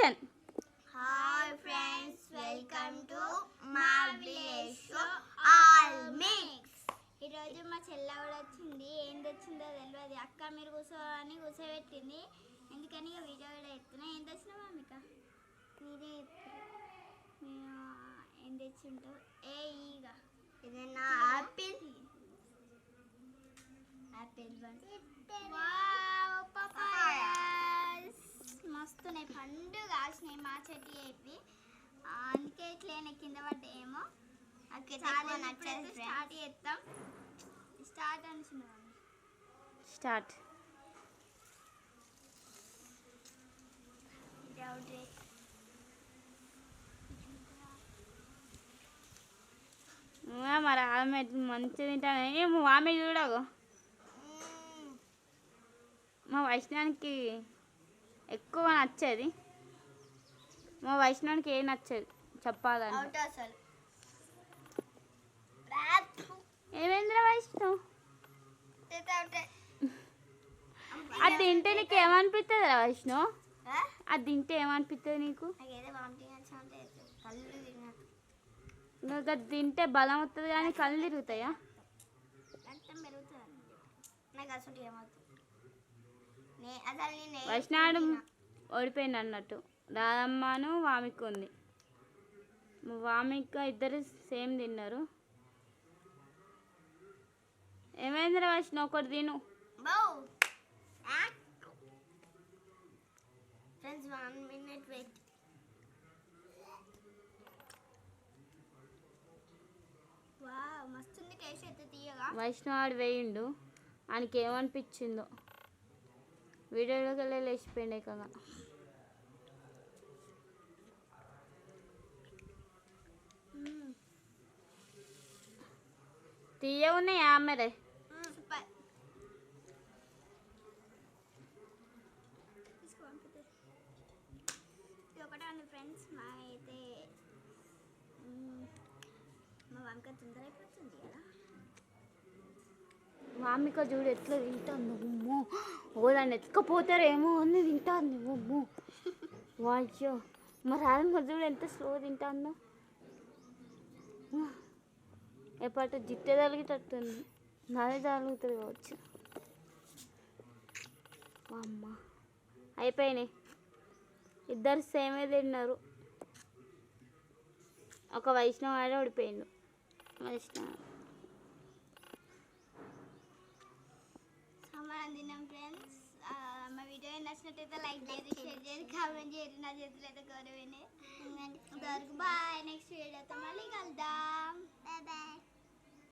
Action hi friends welcome to మా village all mix ఈరోజు మా చెల్ల కూడా వచ్చింది. ఏం తెచ్చిందో తెలియదు అక్క మీరు కూర్చోని కూర్చోబెట్టింది. ఎందుకని ఇక వీడియో కూడా ఎత్తున్నా ఏం తెచ్చినా మామిక మీరే మేము ఏం తెచ్చింటావు ఏ ఈగ. ఇదేనా ఆపిల్. ఆపిల్ వావ్ మస్తున్నాయి పండు కాసినాయి మా చెట్టు చెప్పి అందుకే ఇట్లా కింద పడ్డాయేమో. చాలా నచ్చదు స్టార్ట్ చేస్తాం స్టార్ట్ అనుకున్నాం స్టార్ట్. మరి ఆమె మంచిగా తింటాను. ఏమో ఆమె చూడగు మా వైష్ణవానికి ఎక్కువ నచ్చేది. మా వైష్ణవానికి ఏం నచ్చదు చెప్పాలంటే. ఏమేంద్ర వైష్ణవ్? అది తింటే నీకు ఏమనిపిస్తుంది రా వైష్ణవ్ అది తింటే ఏమనిపిస్తుంది నీకు? అది తింటే బలం వస్తుంది కానీ కళ్ళు తిరుగుతాయా? నాకు అసలు ఏమవుతుంది? వైష్ణవుడు. ఓడిపోయింది అన్నట్టు. రాధమ్మను వామిక ఉంది. వామిక ఇద్దరు సేమ్ తిన్నారు. ఏమైందిరా వైష్ణవ్ ఒకటి తిను. బౌ! Friends one minute wait. Wow మస్తుంది టేస్ట్ అయితే తీయగా. వైష్ణవ్ ఆడు వేయిండు. ఆయనకి ఏమనిపించిందో వీడియోలోకి వెళ్ళి లేచిపోయిండు ఏకంగా. తీయ ఉన్నాయి ఆమెరే ఒకటే ఉంది ఫ్రెండ్స్ మా అయితే మా వంక తొందర అయిపోతుంది కదా. మామిక చూడు ఎట్లా తింటాను అమ్మో. ఓ ఎత్తుకపోతారేమో అని తింటాను అమ్మో. వాయ్యో మరి రాదమ్మ చూడు ఎంత స్లో తింటాందో. ఎప్పటి జిట్టే తగిలిటట్టుంది నాదే తగులుతుంది కావచ్చు. అమ్మ. అయిపోయినాయి. ఇద్దరు సేమే తిన్నారు. ఒక వైష్ణవాడే ఓడిపోయిండు. వైష్ణవ్. వందనం ఫ్రెండ్స్ మా వీడియో నచ్చినట్టయితే లైక్ చేయండి షేర్ చేయండి కామెంట్ చేయండి నా చేతులు అయితే గౌరవేనే ఇంతవరకు బాయ్ నెక్స్ట్ వీడియోతో మళ్ళీ కలుద్దాం బాయ్ బాయ్